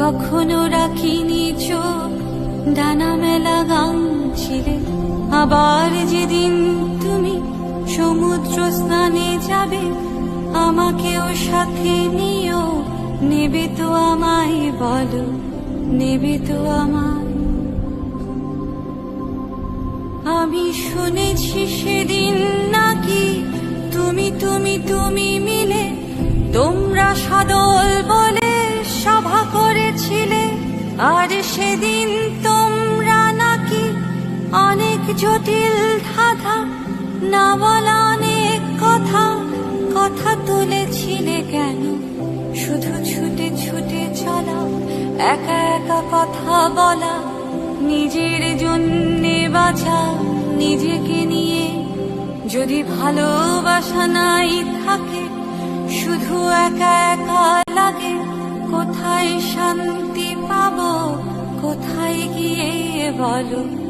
কখনো রাখিনি চোখ, ডানা মেলা গান ছিলে। আবার যেদিন তুমি সমুদ্র স্নানে যাবে, আমাকেও সাথে নিও। নেবে তো আমায় বলো, নেবে তো আমায়। আমি শুনেছি সেদিন জটিল ধাঁধা না বলা অনেক কথা কথা তুলেছিলে কেন? শুধু ছুটে ছুটে চলা, একা একা কথা বলা, নিজের জন্যে বাঁচা, নিজেকে নিয়ে যদি ভালোবাসা নাই থাকে, শুধু একা একা লাগে, কোথায় শান্তি পাবো, কোথায় গিয়ে বলো?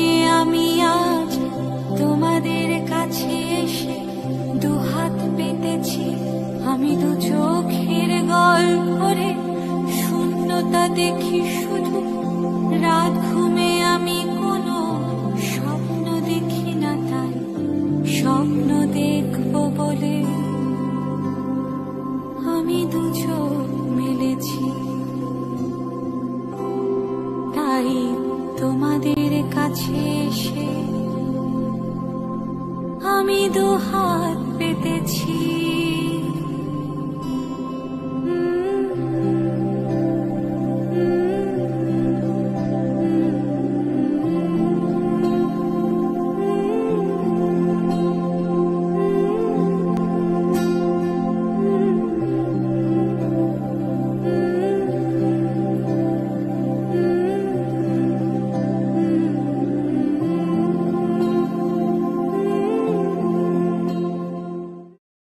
আমি দু চোখের গল্পরে শূন্যতা দেখি শুধু। রাত ঘুমে আমি কোনো স্বপ্ন দেখি না তাই, স্বপ্ন দেখব বলে। আমি দু চোখ মেলেছি। তাই তোমাদের কাছে এসে আমি দু হাত পেতেছি।